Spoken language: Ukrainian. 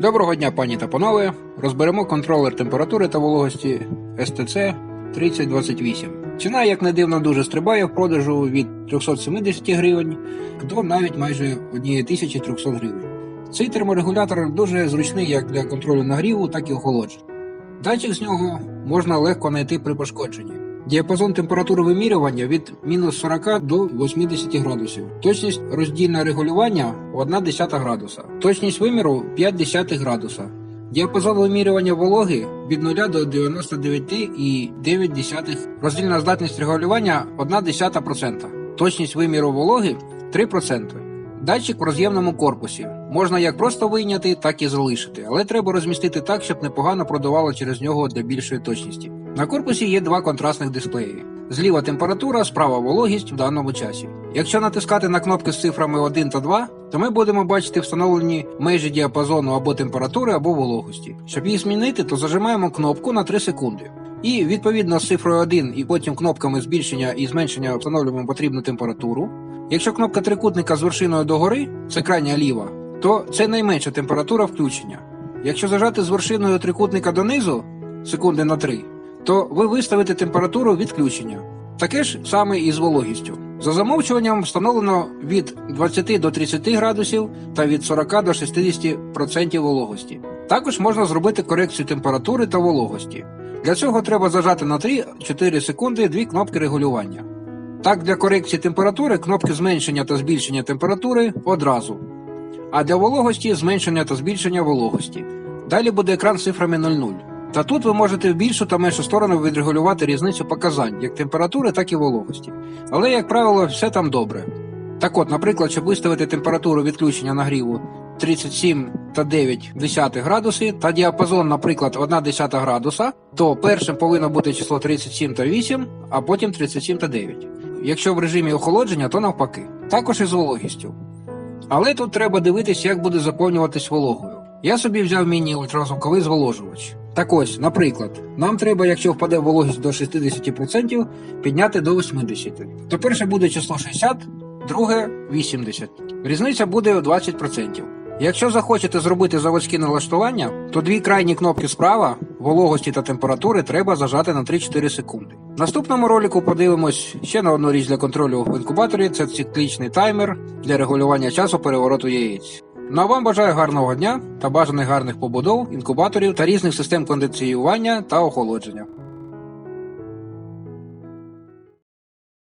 Доброго дня, пані та панове. Розберемо контролер температури та вологості STC 3028. Ціна, як не дивно, дуже стрибає в продажу від 370 гривень до навіть майже 1300 гривень. Цей терморегулятор дуже зручний як для контролю нагріву, так і охолодження. Датчик з нього можна легко знайти при пошкодженні. Діапазон температури вимірювання від мінус 40 до 80 градусів. Точність роздільне регулювання 1 десята градуса. Точність виміру 5 десятих градуса. Діапазон вимірювання вологи від 0 до 99,9. десятих. Роздільна здатність регулювання 1 десята процента. Точність виміру вологи 3%. Датчик в роз'ємному корпусі. Можна як просто вийняти, так і залишити, але треба розмістити так, щоб непогано продавало через нього для більшої точності. На корпусі є два контрастних дисплеї. Зліва температура, справа вологість в даному часі. Якщо натискати на кнопки з цифрами 1 та 2, то ми будемо бачити встановлені межі діапазону або температури, або вологості. Щоб їх змінити, то зажимаємо кнопку на 3 секунди. І відповідно з цифрою 1 і потім кнопками збільшення і зменшення встановлюємо потрібну температуру. Якщо кнопка трикутника з вершиною догори, це крайня ліва, то це найменша температура включення. Якщо зажати з вершиною трикутника донизу, секунди на 3, то ви виставите температуру відключення. Таке ж саме і з вологістю. За замовчуванням встановлено від 20 до 30 градусів та від 40 до 60% вологості. Також можна зробити корекцію температури та вологості. Для цього треба зажати на 3-4 секунди дві кнопки регулювання. Так, для корекції температури кнопки зменшення та збільшення температури одразу. А для вологості зменшення та збільшення вологості. Далі буде екран з цифрами 00. Та тут ви можете в більшу та меншу сторону відрегулювати різницю показань, як температури, так і вологості. Але, як правило, все там добре. Так от, наприклад, щоб виставити температуру відключення нагріву 37 та 9 десятих градуси та діапазон, наприклад, 1 десята градуса, то першим повинно бути число 37 та 8, а потім 37 та 9. Якщо в режимі охолодження, то навпаки. Також і з вологістю. Але тут треба дивитись, як буде заповнюватись вологою. Я собі взяв міні-ультразвуковий зволожувач. Так ось, наприклад, нам треба, якщо впаде вологість до 60%, підняти до 80%. То перше буде число 60, друге 80. Різниця буде у 20%. Якщо захочете зробити заводське налаштування, то дві крайні кнопки справа вологості та температури треба зажати на 3-4 секунди. В наступному ролику подивимось ще на одну річ для контролю в інкубаторі це циклічний таймер для регулювання часу перевороту яєць. Ну а вам бажаю гарного дня та бажаних гарних побудов, інкубаторів та різних систем кондиціювання та охолодження.